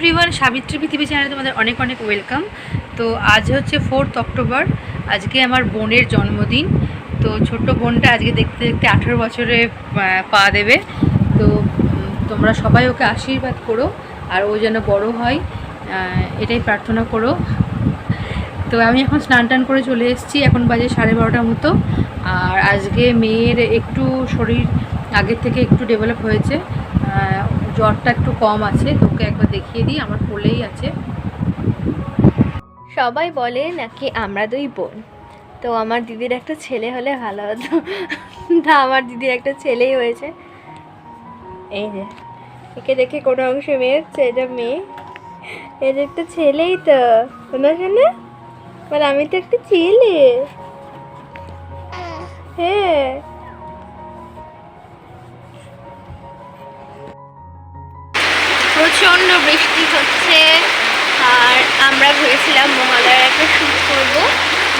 Everyone, Savitri পৃথিবী চ্যানেলে তোমাদের অনেক অনেক ওয়েলকাম। তো আজ হচ্ছে ফোর্থ অক্টোবর, আজকে আমার বোনের জন্মদিন। তো ছোট্ট বোনটা আজকে দেখতে দেখতে আঠেরো বছরে পা দেবে। তো তোমরা সবাই ওকে আশীর্বাদ করো, আর ও যেন বড় হয় এটাই প্রার্থনা করো। তো আমি এখন স্নান টান করে চলে এসেছি, এখন বাজে সাড়ে বারোটার মতো। আর আজকে মেয়ের একটু শরীর আগের থেকে একটু ডেভেলপ হয়েছে। জ্বরটা একটু কম আছে, তোকে একবার দেখিয়ে দিই, আমার কোলেই আছে। সবাই বলে নাকি আমরা দুই বোন। তো আমার দিদির একটা ছেলে হলে ভালো হতো। তা আমার দিদির একটা ছেলেই হয়েছে। এই যে, একে দেখে কোনো অংশে মেয়ে হচ্ছে, এটা মেয়ে। এটা একটা ছেলেই তো শোনা শোনা মানে আমি তো একটা ছেলে। হ্যাঁ। প্রচণ্ড বৃষ্টি হচ্ছে। আর আমরা ভেবেছিলাম মহালয়ার একটা শ্যুট করব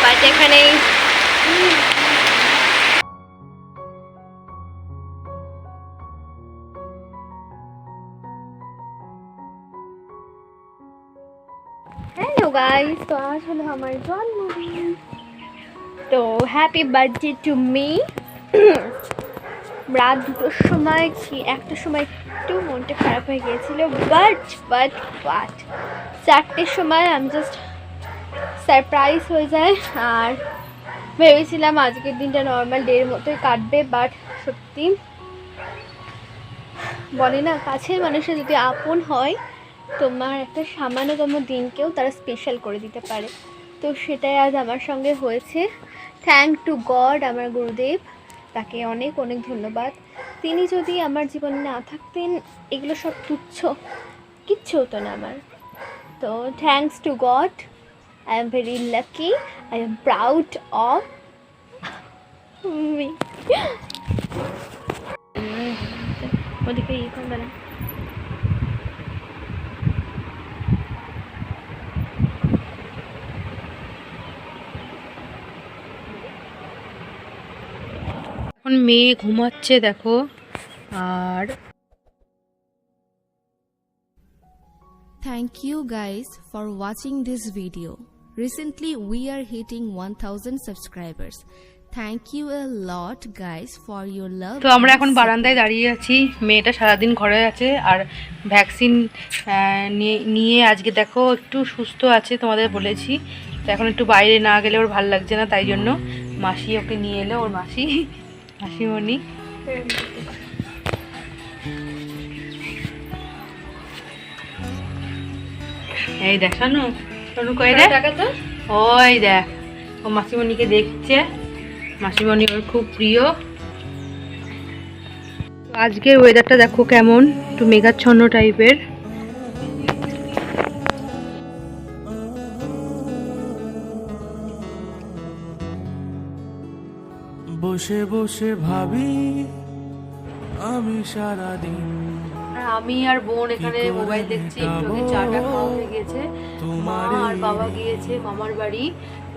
বাট এখানে হ্যালো গাইস তো আজ হলো আমার জন্মদিন। তো হ্যাপি বার্থডে টু মি রাত দুটোর সময় কি একটার সময় একটু মনটা খারাপ হয়ে গিয়েছিল বাট বাট বাট চারটের সময় আমি জাস্ট সারপ্রাইজ হয়ে যায় আর ভেবেছিলাম আজকের দিনটা নর্মাল ডের মতোই কাটবে বাট সত্যি বলে না, কাছের মানুষের যদি আপন হয়, তোমার একটা সামান্যতম দিনকেও তারা স্পেশাল করে দিতে পারে। তো সেটাই আজ আমার সঙ্গে হয়েছে। থ্যাংক টু গড আমার গুরুদেব। তাকে অনেক অনেক ধন্যবাদ। তিনি যদি আমার জীবনে না থাকতেন, এগুলো সব তুচ্ছ। কিচ্ছু হতো না আমার। তো thanks to God I am very lucky I am proud of me ওদিকে ইয়ে করবে না এখন মেয়ে ঘুমাচ্ছে দেখো আর Thank you guys for watching this video. Recently we are hitting 1000 subscribers. Thank you a lot guys for your love. তো আমরা এখন বারান্দায় দাঁড়িয়ে আছি মেয়েটা সারাদিন ঘরে আছে আর ভ্যাকসিন নিয়ে আজকে দেখো একটু সুস্থ আছে তোমাদের বলেছি তো এখন একটু বাইরে না গেলে ওর ভালো লাগছে না তাই জন্য মাসি ওকে নিয়ে এলো ওর মাসি মাসিমণি এই দেখ শোনো শোনো তো। ওই দেখ ও মাসিমণিকে দেখছে। মাসিমণি ওর খুব প্রিয়। আজকের ওয়েদারটা দেখো কেমন একটু মেঘাচ্ছন্ন টাইপের বসে বসে ভাবি আমি সারাদিন আর আমি আর বোন এখানে মোবাইল দেখছি একটু আগে চাটা খাওয়া হয়ে গেছে। মা আর বাবা গিয়েছে মামার বাড়ি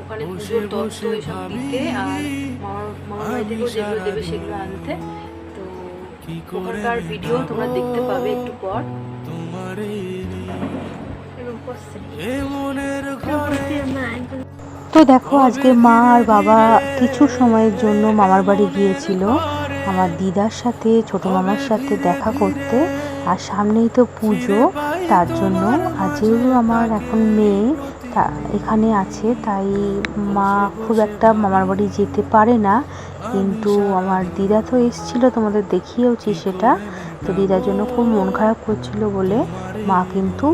ওখানে পুজোর তত্ত্ব এসব দিতে আর মামার মামার বাড়ি থেকেও যেগুলো দেবে সেগুলো আনতে। তো ওখানকার ভিডিও তোমরা দেখতে পাবে একটু পর। তোমার মনের ঘরে তো দেখো, আজকে মা আর বাবা কিছু সময়ের জন্য মামার বাড়ি গিয়েছিল। আমার দিদার সাথে, ছোট মামার সাথে দেখা করতে। আর সামনেই তো পুজো, তার জন্য আর যেহেতু আমার এখন মেয়ে, তা এখানে আছে, তাই মা খুব একটা মামার বাড়ি যেতে পারে না। কিন্তু আমার দিদা তো এসেছিল, তোমাদের দেখিয়েওছি সেটা। তো দিদার জন্য খুব মন খারাপ করছিল বলে মা কিন্তু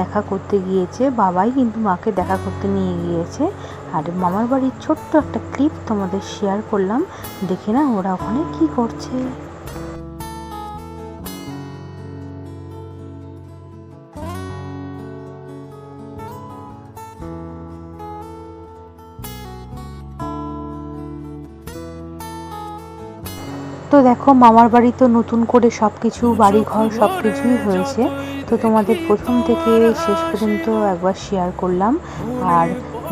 দেখা করতে গিয়েছে, বাবাই কিন্তু মাকে দেখা করতে নিয়ে গিয়েছে। আর মামার বাড়ির ছোট্ট একটা ক্লিপ তোমাদের শেয়ার করলাম, দেখে না ওরা ওখানে কি করছে। তো দেখো, মামার বাড়ি তো নতুন করে সব কিছু বাড়ি ঘর সব কিছুই হয়েছে। তো তোমাদের প্রথম থেকে শেষ পর্যন্ত একবার শেয়ার করলাম। আর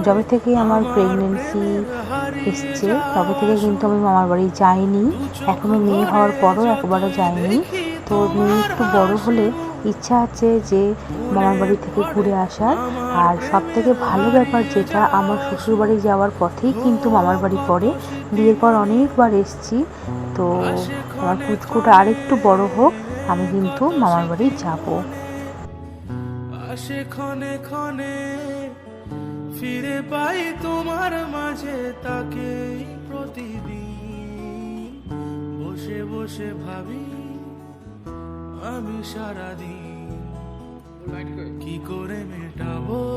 যবে থেকে আমার প্রেগনেন্সি এসছে, তবে থেকে কিন্তু আমি মামার বাড়ি যাইনি। এখনও মেয়ে হওয়ার পরও একবারও যাইনি। তো মেয়ে একটু বড় হলে ইচ্ছা আছে যে মামার বাড়ি থেকে ঘুরে আসার। আর সব থেকে ভালো ব্যাপার যেটা, আমার শ্বশুর বাড়ি যাওয়ার পথেই কিন্তু মামার বাড়ি পড়ে। বিয়ের পর অনেকবার এসছি। তো আমার পুচকুটা আরেকটু বড় হোক, আমি কিন্তু মামার বাড়ি যাব। আসে ক্ষণে ক্ষণে ফিরে পাই তোমার মাঝে তাকে প্রতিদিন। বসে বসে ভাবি আমি সারাদিন কি করে মেটাবো?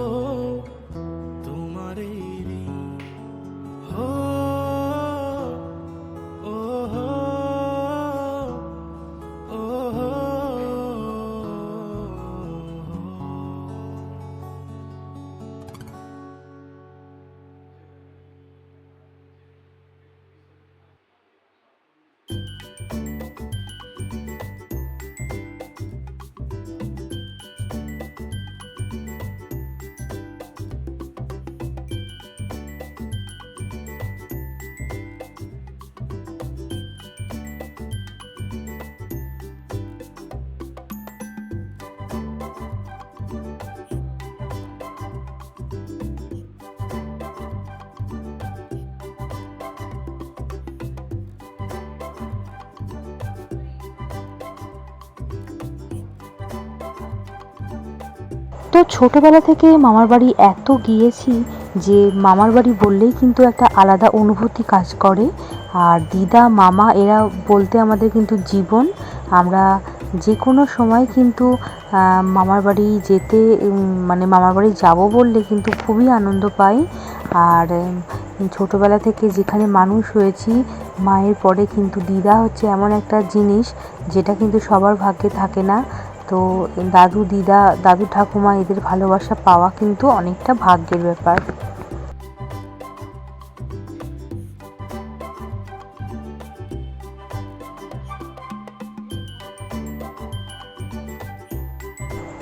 তো ছোটবেলা থেকে মামার বাড়ি এত গিয়েছি যে মামার বাড়ি বললেই কিন্তু একটা আলাদা অনুভূতি কাজ করে। আর দিদা, মামা এরা বলতে আমাদের কিন্তু জীবন। আমরা যে কোনো সময় কিন্তু মামার বাড়ি যেতে মানে মামার বাড়ি যাব বললে কিন্তু খুবই আনন্দ পাই। আর ছোটবেলা থেকে যেখানে মানুষ হয়েছি, মায়ের পরে কিন্তু দিদা হচ্ছে এমন একটা জিনিস যেটা কিন্তু সবার ভাগ্যে থাকে না। তো দাদু, দিদা, দাদু ঠাকুমা এদের ভালোবাসা পাওয়া কিন্তু অনেকটা ভাগ্যের ব্যাপার।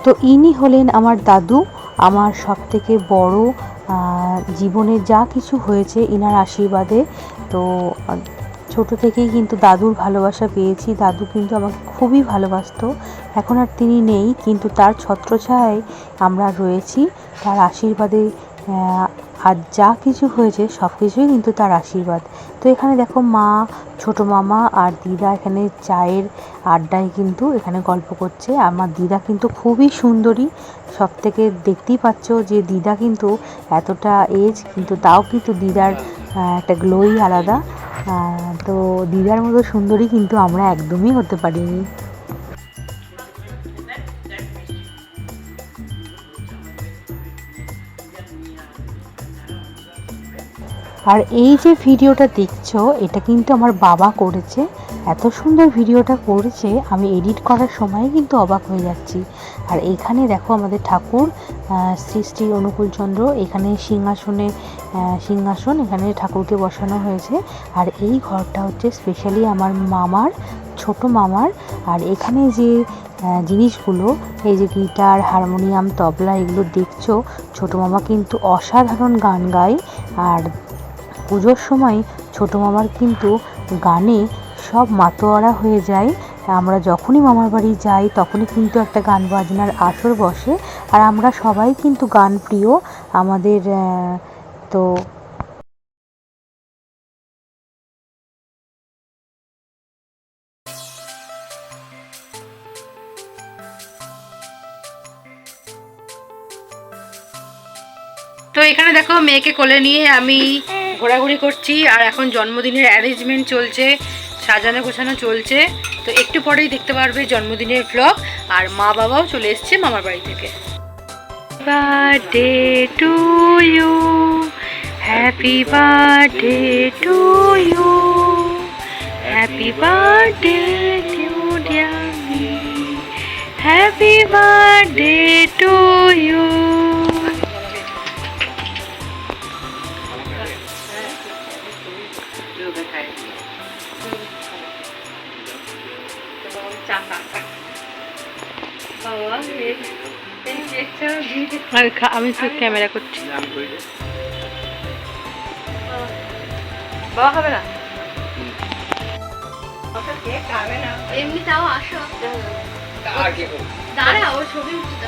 তো ইনি হলেন আমার দাদু। আমার সব থেকে বড় জীবনে যা কিছু হয়েছে ইনার আশীর্বাদে। তো ছোট থেকেই কিন্তু দাদুর ভালোবাসা পেয়েছি। দাদু কিন্তু আমাকে খুবই ভালোবাসতো। এখন আর তিনি নেই, কিন্তু তার ছত্রছায়ায় আমরা রয়েছি। তার আশীর্বাদে আর যা কিছু হয়েছে, সব কিছুই কিন্তু তার আশীর্বাদ। তো এখানে দেখো মা, ছোট মামা আর দিদা এখানে চায়ের আড্ডায় কিন্তু এখানে গল্প করছে। আমার দিদা কিন্তু খুবই সুন্দরী। সব থেকে দেখতেই পাচ্ছ যে দিদা কিন্তু এতটা এজ কিন্তু তাও কিন্তু দিদার একটা গ্লোই আলাদা। তো দিদার মতো সুন্দরী কিন্তু আমরা একদমই হতে পারিনি। আর এই যে ভিডিওটা দেখছ, এটা কিন্তু আমার বাবা করেছে। এত সুন্দর ভিডিওটা করেছে, আমি এডিট করার সময় কিন্তু অবাক হয়ে যাচ্ছি। আর এখানে দেখো আমাদের ঠাকুর শ্রী শ্রী অনুকূলচন্দ্র। এখানে সিংহাসনে সিংহাসন, এখানে ঠাকুরকে বসানো হয়েছে। আর এই ঘরটা হচ্ছে স্পেশালি আমার মামার, ছোট মামার। আর এখানে যে জিনিসগুলো, এই যে গিটার, হারমোনিয়াম, তবলা, এগুলো দেখছ, ছোট মামা কিন্তু অসাধারণ গান গায়। আর পুজোর সময় ছোটো মামার কিন্তু গানে সব মাতোয়ারা হয়ে যায়। আমরা যখনই মামার বাড়ি যাই, তখনই কিন্তু একটা গান বাজনার আসর বসে। আর আমরা সবাই কিন্তু গান প্রিয়। আমাদের তো তো এখানে দেখো, মেয়েকে কোলে নিয়ে আমি ঘোরাঘুরি করছি। আর এখন জন্মদিনের অ্যারেঞ্জমেন্ট চলছে। সাজানো গোছানো চলছে। তো একটু পরেই দেখতে পারবে জন্মদিনের ভ্লগ আর মা বাবাও চলে এসছে মামার বাড়ি থেকে। Birthday to you happy birthday to you happy birthday to dear happy birthday to you আমি খা- আমি তো ক্যামেরা করছি। বাবা। খাবে না? এমনি তাও আসো। দাঁড়া ও ছবি উঠতে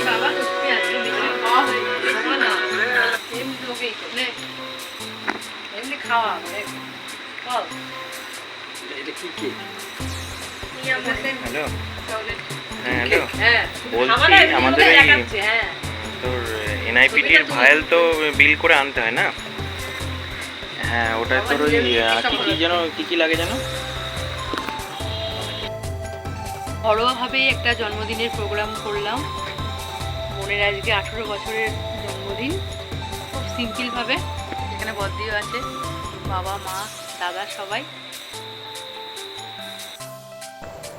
বাবা তো তুমি যাবে বাবা না। এমনি খাওয়া মানে বসে হ্যালো হ্যাঁ বলছি, আমাদের তো বিল করে আনতে হয় না হ্যাঁ ওটা যেন লাগে যেন একটা জন্মদিনের প্রোগ্রাম করলাম। বোনের আজকে আঠেরো বছরের জন্মদিন খুব সিম্পলভাবে এখানে বদ্দিও আছে, বাবা, মা, দাদা সবাই।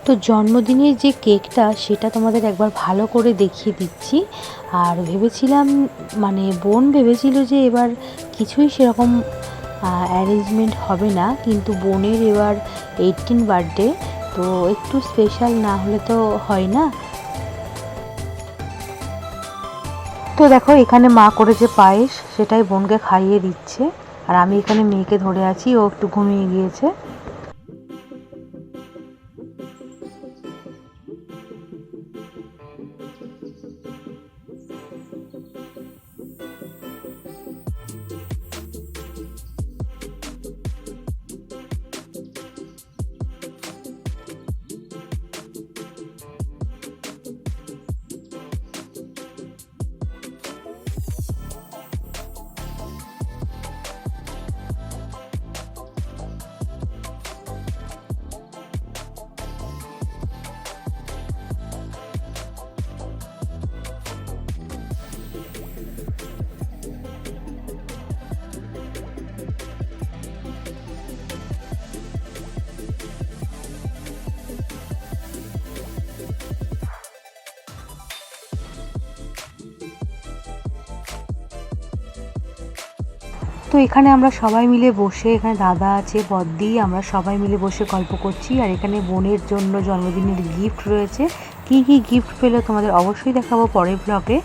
তো জন্মদিনের যে কেকটা, সেটা তোমাদের একবার ভালো করে দেখিয়ে দিচ্ছি। আর ভেবেছিলাম মানে বোন ভেবেছিল যে এবার কিছুই সেরকম অ্যারেঞ্জমেন্ট হবে না, কিন্তু বোনের এবার এইটিন বার্থডে তো একটু স্পেশাল না হলে তো হয় না। তো দেখো, এখানে মা করেছে পায়েস, সেটাই বোনকে খাইয়ে দিচ্ছে। আর আমি এখানে মেয়েকে ধরে আছি, ও একটু ঘুমিয়ে গিয়েছে। তো এখানে আমরা সবাই মিলে বসে, এখানে দাদা আছে, বদ্দি, আমরা সবাই মিলে বসে গল্প করছি। আর এখানে বোনের জন্য জন্মদিনের গিফট রয়েছে। কি কি গিফট পেল তোমাদের অবশ্যই দেখাবো পরের ব্লগে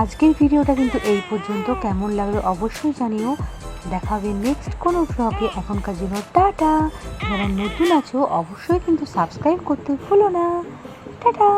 আজকের ভিডিওটা কিন্তু এই পর্যন্ত। কেমন লাগল অবশ্যই জানিও। দেখাবে নেক্সট কোনো ব্লগে এখনকার জন্য টাটা। যারা নতুন আছো, অবশ্যই কিন্তু সাবস্ক্রাইব করতে ভুলো না। টাটা!